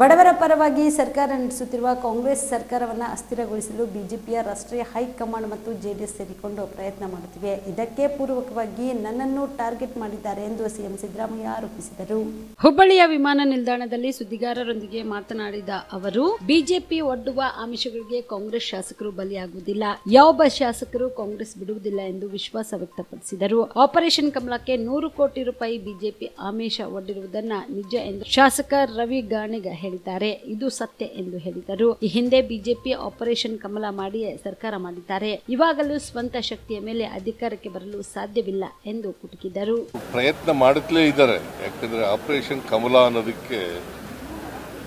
ಬಡವರ ಪರವಾಗಿ ಸರ್ಕಾರ ನಡೆಸುತ್ತಿರುವ ಕಾಂಗ್ರೆಸ್ ಸರ್ಕಾರವನ್ನು ಅಸ್ಥಿರಗೊಳಿಸಲು ಬಿಜೆಪಿಯ ರಾಷ್ಟ್ರೀಯ ಹೈಕಮಾಂಡ್ ಮತ್ತು ಜೆಡಿಎಸ್ ಸೇರಿಕೊಂಡು ಪ್ರಯತ್ನ ಮಾಡುತ್ತಿವೆ. ಇದಕ್ಕೆ ಪೂರ್ವಕವಾಗಿ ನನ್ನನ್ನು ಟಾರ್ಗೆಟ್ ಮಾಡಿದ್ದಾರೆ ಎಂದು ಸಿಎಂ ಸಿದ್ದರಾಮಯ್ಯ ಆರೋಪಿಸಿದರು. ಹುಬ್ಬಳ್ಳಿಯ ವಿಮಾನ ನಿಲ್ದಾಣದಲ್ಲಿ ಸುದ್ದಿಗಾರರೊಂದಿಗೆ ಮಾತನಾಡಿದ ಅವರು, ಬಿಜೆಪಿ ಒಡ್ಡುವ ಆಮಿಷಗಳಿಗೆ ಕಾಂಗ್ರೆಸ್ ಶಾಸಕರು ಬಲಿಯಾಗುವುದಿಲ್ಲ. ಯಾವೊಬ್ಬ ಶಾಸಕರು ಕಾಂಗ್ರೆಸ್ ಬಿಡುವುದಿಲ್ಲ ಎಂದು ವಿಶ್ವಾಸ ವ್ಯಕ್ತಪಡಿಸಿದರು. ಆಪರೇಷನ್ ಕಮಲಕ್ಕೆ ನೂರು ಕೋಟಿ ರೂಪಾಯಿ ಬಿಜೆಪಿ ಆಮಿಷ ಒಡ್ಡಿರುವುದನ್ನ ನಿಜ ಎಂದು ಶಾಸಕ ರವಿ ಗಾಣಿಗ ಹೇಳಿದ್ದಾರೆ. ಇದು ಸತ್ಯ ಎಂದು ಹೇಳಿದರು. ಈ ಹಿಂದೆ ಬಿಜೆಪಿ ಆಪರೇಷನ್ ಕಮಲ ಮಾಡಿ ಸರ್ಕಾರ ಮಾಡಿದ್ದಾರೆ. ಇವಾಗಲೂ ಸ್ವಂತ ಶಕ್ತಿಯ ಮೇಲೆ ಅಧಿಕಾರಕ್ಕೆ ಬರಲು ಸಾಧ್ಯವಿಲ್ಲ ಎಂದು ಕುಟುಕಿದರು. ಪ್ರಯತ್ನ ಮಾಡುತ್ತಲೇ ಇದ್ದಾರೆ. ಯಾಕಂದ್ರೆ ಆಪರೇಷನ್ ಕಮಲ ಅನ್ನೋದಕ್ಕೆ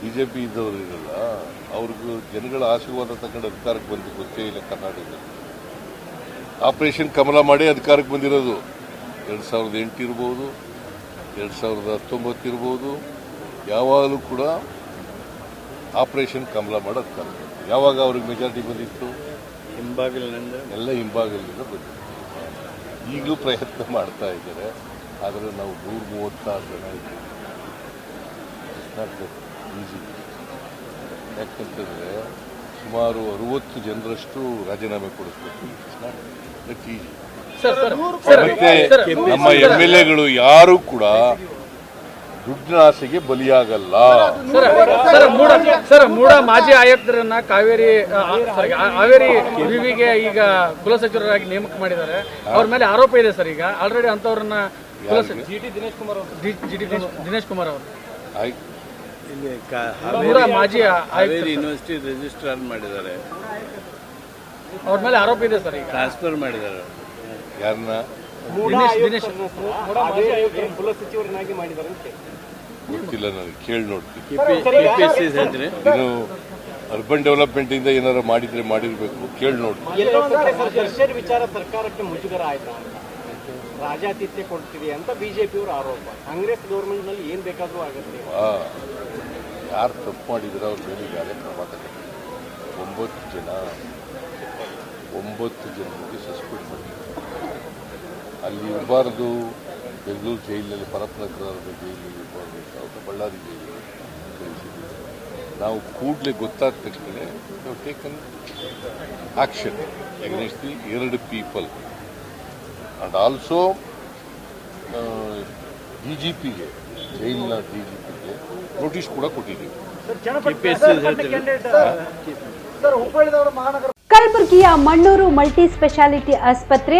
ಬಿಜೆಪಿ ಇದ್ದವರು ಇರಲ್ಲ. ಅವ್ರಿಗೂ ಜನಗಳ ಆಶೀರ್ವಾದ ತಗೊಂಡು ಅಧಿಕಾರಕ್ಕೆ ಬಂದು ಗೊತ್ತೇ ಇಲ್ಲ ಕರ್ನಾಟಕದಲ್ಲಿ. ಆಪರೇಷನ್ ಕಮಲ ಮಾಡಿ ಅಧಿಕಾರಕ್ಕೆ ಬಂದಿರೋದು. ಎರಡು ಸಾವಿರದ ಎಂಟು ಇರ್ಬೋದು, ಎರಡು ಸಾವಿರದ ಹತ್ತೊಂಬತ್ತು ಇರ್ಬೋದು. ಯಾವಾಗಲೂ ಕೂಡ ಆಪರೇಷನ್ ಕಮಲ ಮಾಡೋದು ಕಾರಣ ಯಾವಾಗ ಅವ್ರಿಗೆ ಮೆಜಾರಿಟಿ ಬಂದಿತ್ತು ಹಿಂಬಾಗಿಲಿನಿಂದ ಎಲ್ಲ ಹಿಂಬಾಗಿಲಿನಿಂದ ಬಂದಿತ್ತು ಈಗಲೂ ಪ್ರಯತ್ನ ಮಾಡ್ತಾ ಇದ್ದಾರೆ ಆದರೆ ನಾವು ನೂರ ಮೂವತ್ತಾರು ಜನ ಇದ್ದೀವಿ ಈಸಿ ಯಾಕಂತಂದರೆ ಸುಮಾರು ಅರುವತ್ತು ಜನರಷ್ಟು ರಾಜೀನಾಮೆ ಕೊಡಿಸ್ಬೇಕು ಮತ್ತೆ ನಮ್ಮ ಎಂ ಎಲ್ ಎಗಳು ಯಾರು ಕೂಡ ದುಡ್ಡಿನ ಆಸೆಗೆ ಬಲಿಯಾಗಲ್ಲ. Sir sir MUDA sir MUDA ಮಾಜಿ ಆಯುಕ್ತರನ್ನ ಕಾವೇರಿ ಹಾವೇರಿ ವಿವಿಗೆ ಈಗ ಕುಲಸಚಿವರಾಗಿ ನೇಮಕ ಮಾಡಿದ್ದಾರೆ. ಅವ್ರ ಮೇಲೆ ಆರೋಪ ಇದೆ ಸರ್ ಈಗ. ಆಲ್ರೆಡಿ ಅಂತವ್ರನ್ನ ದಿನೇಶ್ ಕುಮಾರ್ ದಿನೇಶ್ ಕುಮಾರ್ ಅವರು. ಇಲ್ಲಿ ಮಾಜಿ ಆಯುಕ್ತ ಹಾವೇರಿ ಯೂನಿವರ್ಸಿಟಿ ರಿಜಿಸ್ಟ್ರಾರ್ ಮಾಡಿದ್ದಾರೆ. ಅವ್ರ ಮೇಲೆ ಆರೋಪ ಇದೆ ಸರ್ ಈಗ. ಟ್ರಾನ್ಸ್ಫರ್ ಮಾಡಿದ್ದಾರೆ. ಯಾರನ್ನ ಗೊತ್ತಿಲ್ಲ ನನಗೆ ಕೇಳಿ ನೋಡ್ತೀನಿ. ಇನ್ನು ಅರ್ಬನ್ ಡೆವಲಪ್ಮೆಂಟ್ ಇಂದ ಏನಾರು ಮಾಡಿದ್ರೆ ಮಾಡಿರ್ಬೇಕು ಕೇಳಿ ನೋಡ್ತೀನಿ. ವಿಚಾರ ಸರ್ಕಾರಕ್ಕೆ ಮುಜುಗರ ಆಯ್ತಾ? ಅಂತ ರಾಜಾತಿಥ್ಯ ಕೊಡ್ತೀವಿ ಅಂತ ಬಿಜೆಪಿಯವರು ಆರೋಪ. ಕಾಂಗ್ರೆಸ್ ಗೌರ್ಮೆಂಟ್ನಲ್ಲಿ ಏನ್ ಬೇಕಾದ್ರೂ ಆಗುತ್ತೆ. ಯಾರು ತಪ್ಪು ಮಾಡಿದ್ರೆ ಅವ್ರ ಮೇಲೆ ಯಾರೇ ಕ್ರಮ ತಗೊಂಡು ಒಂಬತ್ತು ಜನ ಒಂಬತ್ತು ಜನರಿಗೆ ಸಸ್ಪೆಂಡ್ ಮಾಡಿದ್ರು ಅಲ್ಲಿ ಇರಬಾರ್ದು ಬೆಂಗಳೂರು ಜೈಲಿನಲ್ಲಿ ಪರಪ್ರಕಾರದ ಜೈಲಿನಲ್ಲಿ ಇರಬಾರ್ದು ಅಂತ ಬಳ್ಳಾರಿ ಜೈಲಿನಲ್ಲಿ ಕಳಿಸಿದ್ವಿ ನಾವು ಕೂಡಲೇ ಗೊತ್ತಾದ ತಕ್ಷಣ ಟೇಕನ್ ಆಕ್ಷನ್ ಎಗ್ನೆಸ್ಟ್ ದಿ ಎರಡು people and also D G ಪಿಗೆ ಜೈಲಿನ ಡಿ ಜಿ ಪಿಗೆ ನೋಟಿಸ್ ಕೂಡ ಕೊಟ್ಟಿದ್ದೀವಿ. ಕಲಬುರಗಿಯ ಮಣ್ಣೂರು ಮಲ್ಟಿ ಸ್ಪೆಷಾಲಿಟಿ ಆಸ್ಪತ್ರೆ